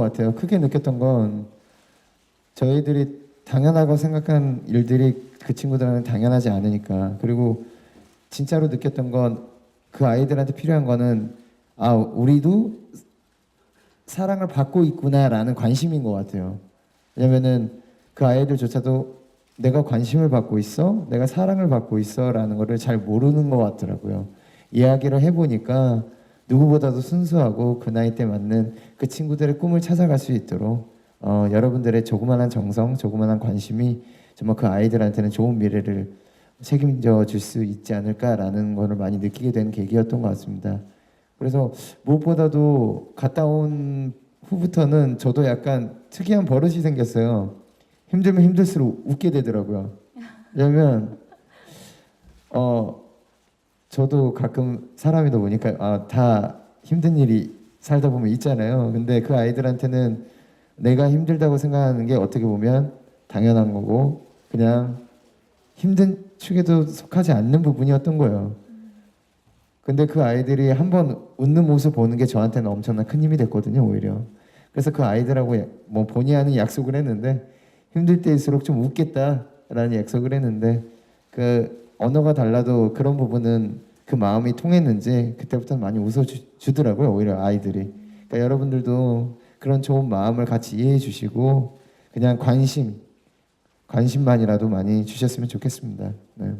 같아요. 크게 느꼈던 건 저희들이 당연하고 생각한 일들이 그 친구들한테 당연하지 않으니까 그리고 진짜로 느꼈던 건 그 아이들한테 필요한 거는 아 우리도 사랑을 받고 있구나라는 관심인 것 같아요. 왜냐면은 그 아이들조차도 내가 관심을 받고 있어, 내가 사랑을 받고 있어라는 거를 잘 모르는 것 같더라고요. 이야기를 해보니까 누구보다도 순수하고 그 나이 때 맞는 그 친구들의 꿈을 찾아갈 수 있도록 어, 여러분들의 조그만한 정성, 조그만한 관심이 정말 그 아이들한테는 좋은 미래를 책임져 줄 수 있지 않을까라는 거를 많이 느끼게 된 계기였던 것 같습니다. 그래서 무엇보다도 갔다 온 후부터는 저도 약간 특이한 버릇이 생겼어요. 힘들면 힘들수록 웃게 되더라고요. 왜냐면 어 저도 가끔 사람이다 보니까 아, 다 힘든 일이 살다 보면 있잖아요. 근데 그 아이들한테는 내가 힘들다고 생각하는 게 어떻게 보면 당연한 거고 그냥 힘든 축에도 속하지 않는 부분이었던 거예요. 근데 그 아이들이 한번 웃는 모습 보는 게 저한테는 엄청난 큰 힘이 됐거든요, 오히려. 그래서 그 아이들하고 야- 뭐 본의 아닌 약속을 했는데 힘들 때일수록 좀 웃겠다라는 약속을 했는데 그 언어가 달라도 그런 부분은 그 마음이 통했는지 그때부터는 많이 웃어 주더라고요, 오히려 아이들이. 그러니까 여러분들도 그런 좋은 마음을 같이 이해해 주시고 그냥 관심 관심만이라도 많이 주셨으면 좋겠습니다. 네.